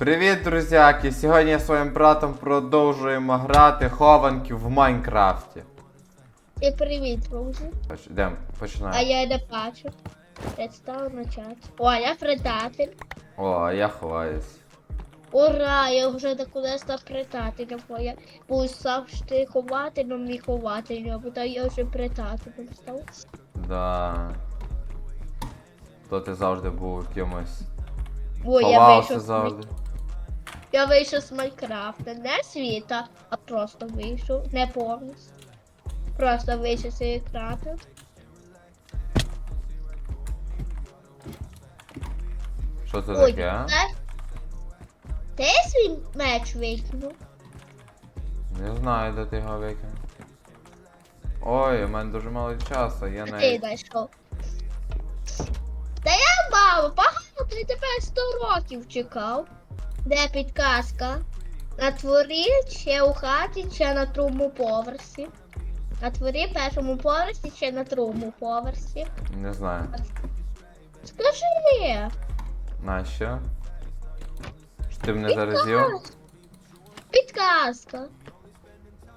Привіт, друзяки! Сьогодні я зі своїм братом продовжуємо грати хованки в Майнкрафті. І привіт, друзі. Йдемо, А я не бачу. Представ на чат. О, я предатель. О, я ховаюсь. Ура, я вже докуди став предателем, бо я був завжди хователем і хователем, а потім я вже предателем став. Да. То ти завжди був якимось. О, я Ховався вийшов, з завжди. Я вийшов з Майнкрафта, не світа, а просто вийшов, не повністю. Просто вийшов з екрану. Що це Ой, таке? а? Ти свій меч викинув? Не знаю, де ти його викинув. Ой, у мене дуже мало часу, я А ти навіть. знайшов. Та я мало, багато, ти тебе 100 років чекав. Де підказка? На дворі, чи у хаті, чи на другому поверсі. На дворі, першому поверсі, чи на другому поверсі. Не знаю. Скажи. Нащо? Що ти мене заразив? Підказка.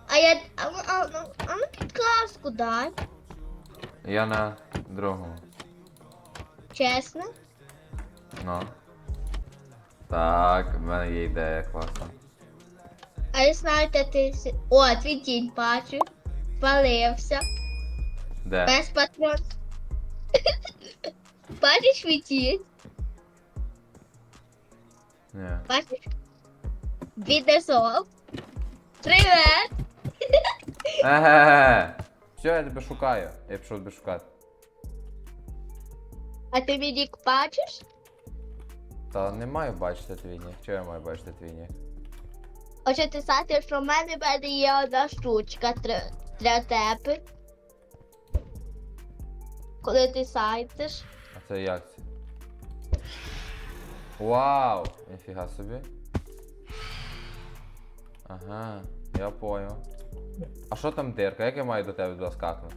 А я. А, ну- а, ну- а ну підказку дай. Я на другому. Чесно. Ну. Так, в мене є ідея класна. А я знаю, де ти. О, твій тінь бачу. Спалився. Де? Без патрон. Бачиш мій тінь? Ні. Бачиш? Відесов. Привет! Еге. Все, я тебе шукаю. Я пішов тебе шукати. А ти мій нік бачиш? Та не маю бачити твій нік. Чого я маю бачити твій нік? Хоче ти сказати, що в мене, в мене є одна штучка для, для тебе. Коли ти сайтиш. А це як це? Вау! Ніфіга собі. Ага, я понял. А що там дирка? Як я маю до тебе доскакнути?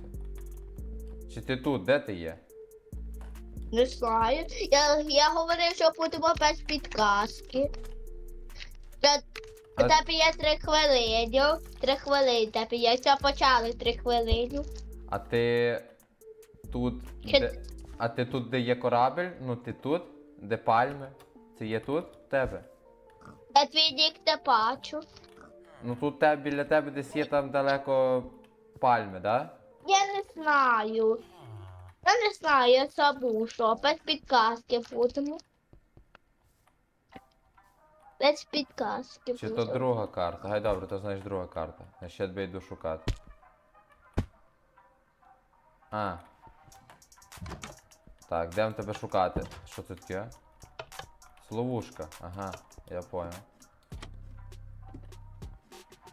Чи ти тут? Де ти є? Не знаю. Я, я говорив, що будемо без підказки. Та- А- тебе є три хвилини. Три хвилини тебе є. Все почали три хвилини. А ти тут. Чи- Де... А ти тут, де є корабель? Ну ти тут? Де пальми? Це є тут в тебе? Я твій нік не бачу. Ну тут те, біля тебе десь є там далеко пальми, да? Я не знаю. Я не знаю, я забув, що без підказки будемо. Без підказки Чи то будемо. друга карта? Гай добре, то знаєш друга карта. Я ще тебе йду шукати. А. Так, де тебе шукати? Що це таке? Словушка. Ага, я понял.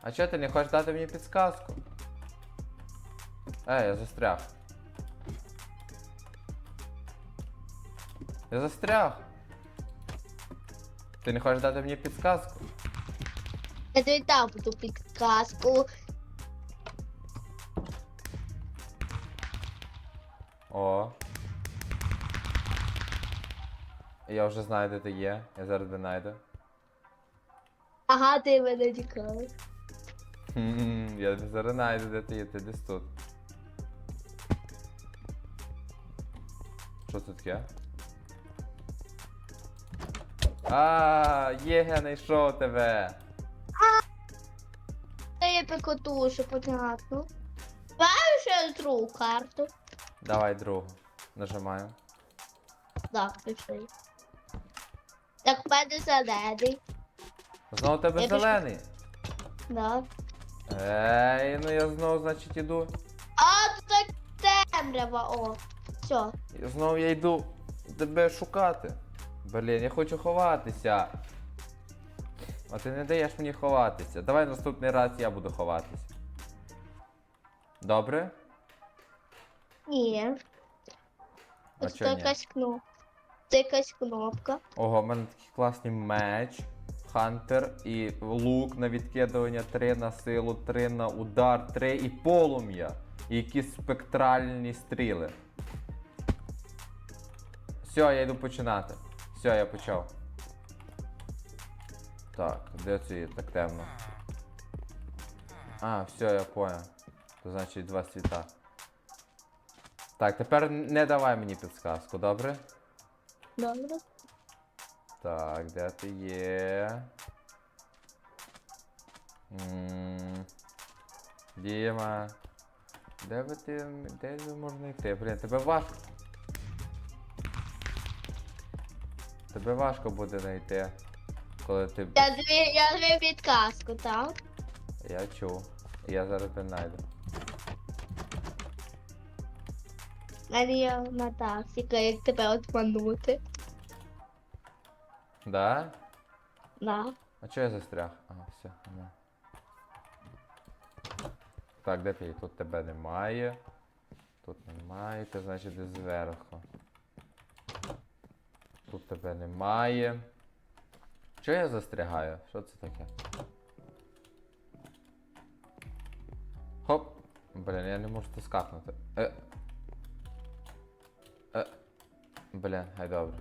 А чого ти не хочеш дати мені підсказку? Ей, я застряг. Я застряг. Ти не хочеш дати мені підсказку? Я тобі дам ту підказку. О. Я вже знаю, де ти є. Я зараз тебе знайду. Ага, ти мене чекаєш. Хм, Я тебе зараз знайду, де ти є, ти десь тут. Що це таке? А, є, я знайшов тебе. Та я пекотушу, понятно. Бачиш ще другу карту? Давай другу. Нажимаю. Так, пішли. Так, в мене зелений. Знову тебе Я пішла. зелений. Да. Ей, ну я знову, значить, іду. А, тут так темрява, о. Все. Знову я йду тебе шукати. Блін, я хочу ховатися. А ти не даєш мені ховатися. Давай наступний раз я буду ховатися. Добре? Ні. А чого це ні? якась кнопка. Це якась кнопка. Ого, в мене такий класний меч. Хантер і лук на відкидування 3 на силу, 3 на удар, 3 і полум'я. І якісь спектральні стріли. Все, я йду починати. Все, я почав. Так, де це є? Так темно. А, все, я понял. То значить два світа. Так, тепер не давай мені підсказку, добре? Добре. Так, де ти є? М, Діма. Де би ти. Де ви можна йти? Блін, тебе важко. Тебе важко буде знайти. Коли ти. Я дві, я дві підказку, так? Я чув. Я зараз тебе знайду. Мене є одна тактика, як тебе отманути. Да? Да. А чого я застряг? Ага, все, нема. Так, де ти? Тут тебе немає. Тут немає, ти значить десь зверху. Тут тебе немає. Чого я застрягаю? Що це таке? Хоп! Блін, я не можу тут скакнути. Е. Е. Блін, хай добре.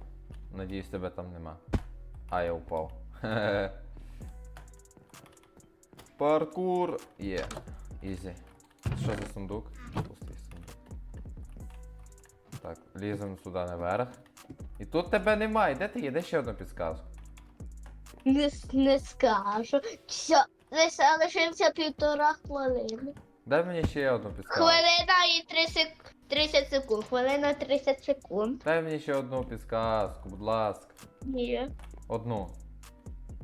Надіюсь, тебе там нема. А, я упав. Паркур є. Ізі. Що за сундук? Пустий сундук. Так, ліземо сюди наверх. І тут тебе немає. Де ти є? Де ще одну підсказку? Не, не скажу. Все, лише лишився півтора хвилини. Дай мені ще одну підсказку. Хвилина і 30, 30 секунд. Хвилина 30 секунд. Дай мені ще одну підсказку, будь ласка. Ні. Одну.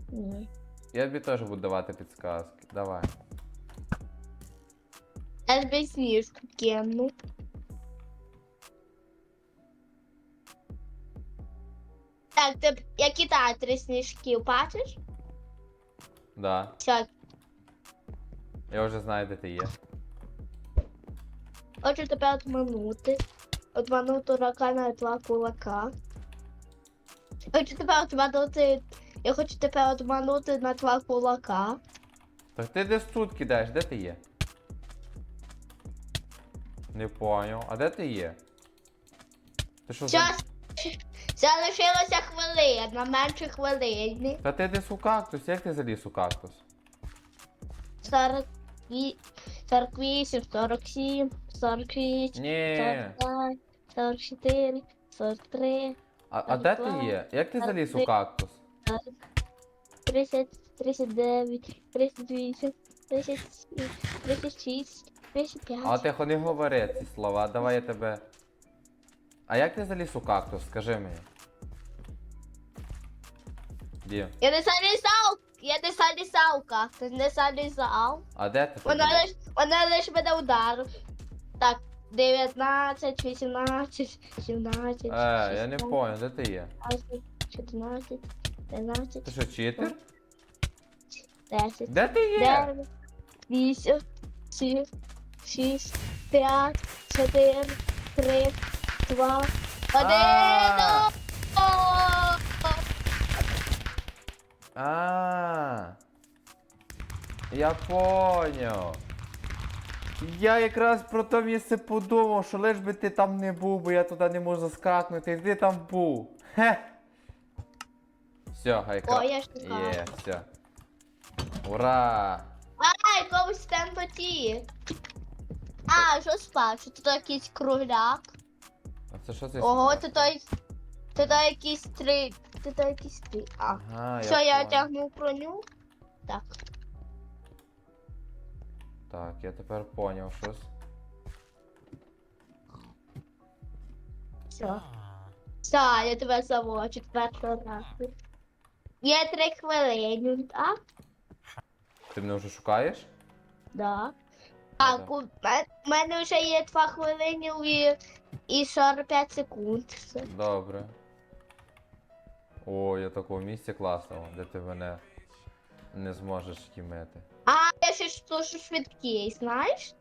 Ні. Я тобі теж буду давати підсказки. Давай. Я тобі сніжку кину. Так, ти які та три сніжки бачиш? Да. Все, Я вже знаю, де ти є. хочу тебе отманути. Отманути рака на два кулака. Хочу тебе отманути. Я хочу тебе отманути на два кулака. Так ти десь тут кидаєш, де ти є? Не поняв. А де ти є? Ти що за... Час. Залишилося хвилина, менше хвилини. Та ти десь у кактус, як ти заліз у кактус? 40, 48, 47, 48, Ні. 45, 44, 43, А, а де ти є? Як ти заліз у кактус? 30, 39, 38, 37, 36, 35. А тихо не говори ці слова, давай я тебе. А як ти заліз у кактус? Скажи мені. Дім. Я не залізав, я не залізав, как не залізав. А де ти? Вона лиш, вона лиш мене ударив. Так, 19, 18, 17, Е, я не 16, понял, де ти є? 14, 15, Ти що, читер? 10, Де ти є? 9, 8, 7, 6, 5, 4, 3, 2, 1. А. А. Я поняв. Я якраз про то місце подумав, що лиш би ти там не був, бо я туди не можу скакнути, ти там був. Хе. Все, хай О, я ж така. Є, все. Ура! Ай, комусь там потіє. А, що спачу? Тут якийсь кругляк. А це що це? Ого, таке? тут той. Тут якісь три. Тут якісь три. А. Ага, Все, я понял. тягну броню. Так. Так, я тепер поняв щось. Все. Все, я тебе заводжу першого разу. Є три хвилини, так? Ти мене вже шукаєш? Да. Так, у ме- мене вже є два хвилини і, і 45 секунд. Добре. О, я такого місця класного, де ти мене не зможеш кімити. А, я ще ж дуже швидкий, знаєш?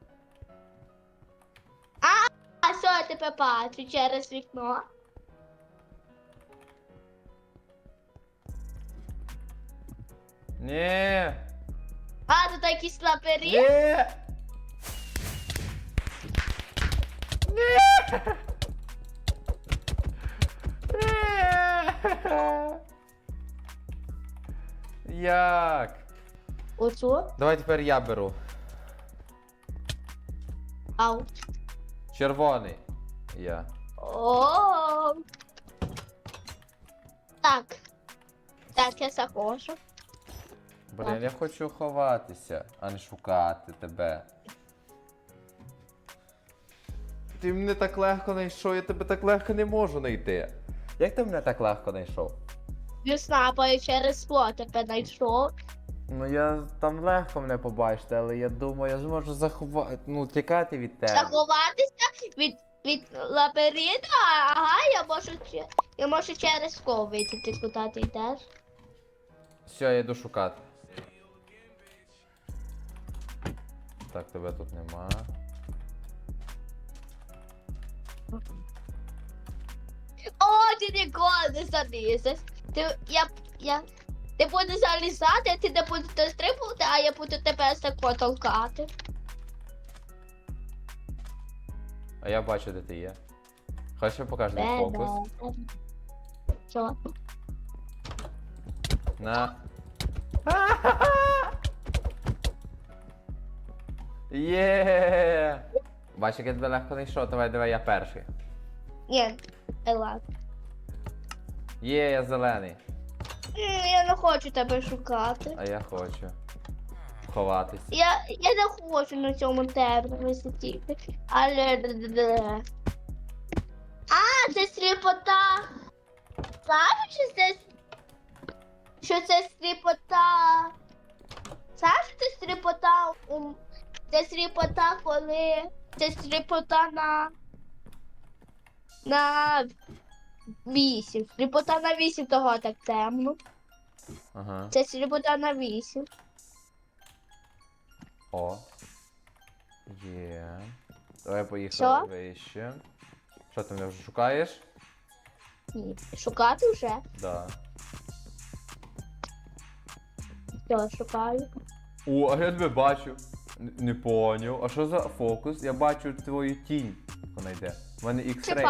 А, а що я тебе бачу через вікно? Ні! А, тут якісь лабіринт? Ні! Ні! Як? Оцю? Давай тепер я беру. Ау. Червоний. Я. О. Так. Так, я захожу. Блін, я хочу ховатися, а не шукати тебе. Ти мене так легко знайшов, я тебе так легко не можу знайти. Як ти мене так легко знайшов? Не знаю, бо я через плот тебе знайшов. Ну я там легко мене побачити, але я думаю, я зможу заховати, ну, тікати від тебе. Заховатися від, від лабіринту, ага, я можу, я можу через кого вийти, ти куди ти йдеш. Все, я йду шукати. Так, тебе тут нема. О, ти ніколи не залізеш. Ти, я, я, ти будеш залізати, ти не будеш стрибувати, а я буду тебе тако толкати. А я бачу, де ти є. Хай ще покаже на фокус. Що? На. Є. Бачиш, як я тебе легко знайшов, давай, давай, я перший. Ні, Елла. Є, я зелений. М, Я не хочу тебе шукати. А я хочу. Ховатись. Я, я не хочу на цьому терміні сидіти. Але. А, це сліпота. Знаєш, що це. Що це сліпота? Що це сліпота? у- Це сліпота, коли. Це сліпота на. На. Вісім. Сліпота на вісім того так темно. Ага. Це сліпота на вісім. О. Є. Давай поїхали Що? вище. Що ти мене вже шукаєш? Ні. Шукати вже? Да. Я шукаю. О, а я тебе бачу. Н- Не поняв. А що за фокус? Я бачу твою тінь. Вона йде. Чи X-ray.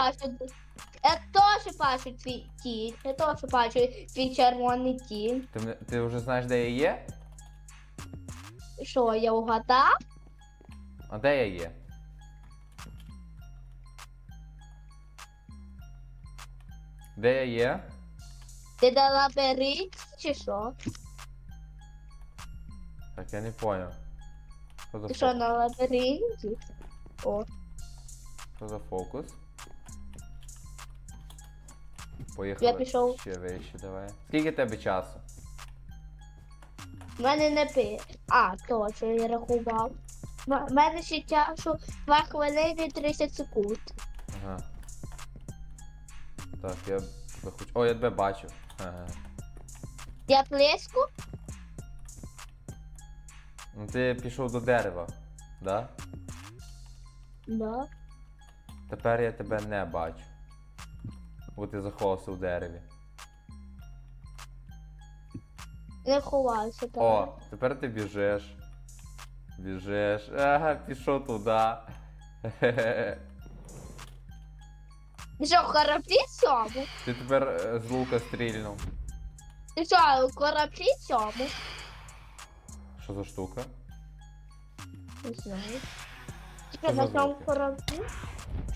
Я теж бачу твій тінь. Я теж бачу твій червоний тінь. Ти, мене- ти вже знаєш, де я є? Що, я угадав? А де я є? Де я є? Ти на лабіринті чи що? Так, я не поняв. Що за Ти що на лабіринті? О, Що за фокус? Поїхали Я пішов. ще вище, давай. Скільки тебе часу? в мене не пи. А, точно, я рахував. В мене ще часу 2 хвилини 30 секунд. Ага. Так, я тебе хочу. О, я тебе бачу. Ага. Я близько? Ну ти пішов до дерева, да? Да. Тепер я тебе не бачу. Бо ти заховався в дереві. Не ховайся так. О, тепер ти біжиш. Біжиш. Ага, пішов туди. Ти що, кораблі цьому? Ти тепер е, з лука стрільнув. Ти що, кораблі цьому? Що за штука? Не знаю. Що Що за на цьому звуки? кораблі?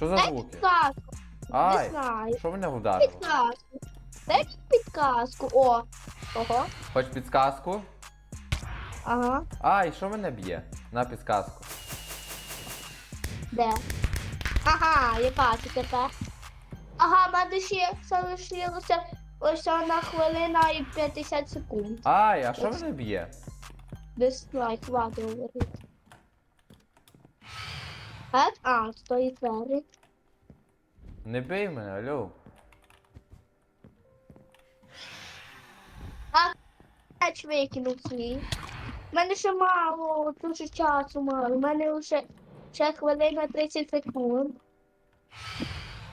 Що за звуки? підказку. Не Ай! знаю. Що мене вдарило? Підказку. Дай підказку. О. Ого. Хоч підсказку? Ага. Ай, що мене б'є? На підсказку. Де? Ага, я бачу тепер. Ага, в мене ще залишилося ось одна хвилина і 50 секунд. Ай, а що мене б'є? Дизлайк, ладно говорити. А, а, стоїть двері. Не бий мене, алло. Меч викинув свій. У мене ще мало, дуже часу мало. У мене вже ще хвилина 30 секунд.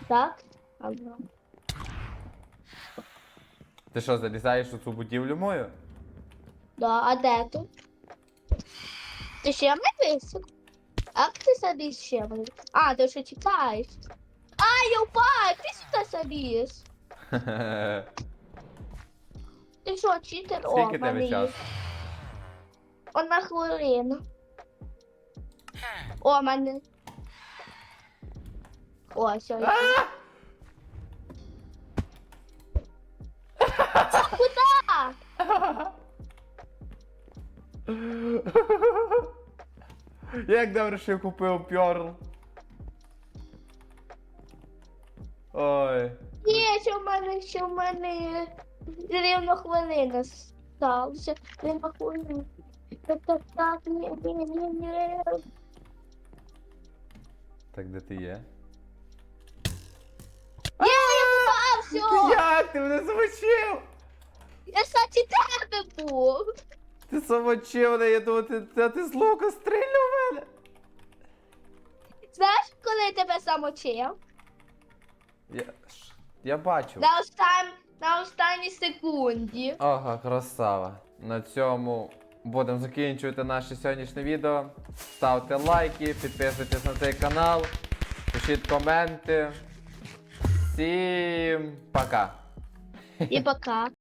Так? Ага. Ти що, залізаєш у цю будівлю мою? Да, а де ти? Ти ще не висок? Як ти заліз ще висок? А, ти вже чекаєш. А, я впав, ти сюди заліз. Хе-хе-хе. Ти що, читер? О, Скільки в мене тебе є. час? Одна хвилина. О, в мене. О, все. я- Куда? Як добре, що я купив пьорл. Ой. Ні, що в мене, що в мене рівно хвилина сталася. Рівно хвилина. Так, так, так, ні, ні, ні, ні. Так де ти є? Ні, я попав, все. Як ти мене замочив? Я кстати тебе був. Ти замочив мене, я думав, ти, ти, ти з лука стрільнув в мене. Знаєш, коли я тебе замочив? Я, ш- я бачу. На, остан... на останній секунді. Ага, красава. На цьому будемо закінчувати наше сьогоднішнє відео. Ставте лайки, підписуйтесь на цей канал, пишіть коменти. Всім пока! І пока.